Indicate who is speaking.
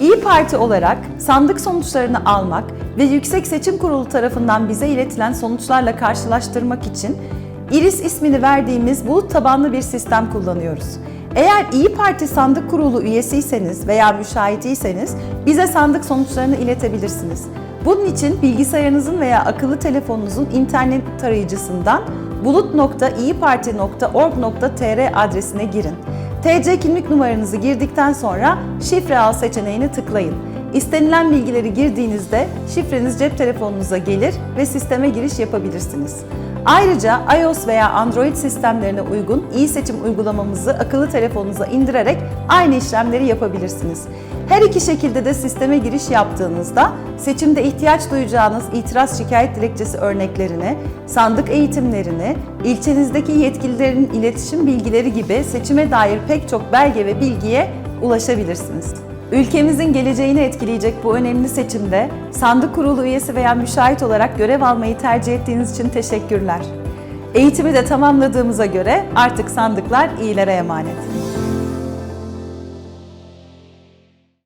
Speaker 1: İyi Parti olarak sandık sonuçlarını almak ve Yüksek Seçim Kurulu tarafından bize iletilen sonuçlarla karşılaştırmak için İRIS ismini verdiğimiz bulut tabanlı bir sistem kullanıyoruz. Eğer İyi Parti Sandık Kurulu üyesiyseniz veya müşahitiyseniz bize sandık sonuçlarını iletebilirsiniz. Bunun için bilgisayarınızın veya akıllı telefonunuzun internet tarayıcısından bulut.iyiparti.org.tr adresine girin. TC kimlik numaranızı girdikten sonra şifre al seçeneğini tıklayın. İstenilen bilgileri girdiğinizde şifreniz cep telefonunuza gelir ve sisteme giriş yapabilirsiniz. Ayrıca iOS veya Android sistemlerine uygun iyi seçim uygulamamızı akıllı telefonunuza indirerek aynı işlemleri yapabilirsiniz. Her iki şekilde de sisteme giriş yaptığınızda seçimde ihtiyaç duyacağınız itiraz şikayet dilekçesi örneklerini, sandık eğitimlerini, ilçenizdeki yetkililerin iletişim bilgileri gibi seçime dair pek çok belge ve bilgiye ulaşabilirsiniz. Ülkemizin geleceğini etkileyecek bu önemli seçimde sandık kurulu üyesi veya müşahit olarak görev almayı tercih ettiğiniz için teşekkürler. Eğitimi de tamamladığımıza göre artık sandıklar iyilere emanet.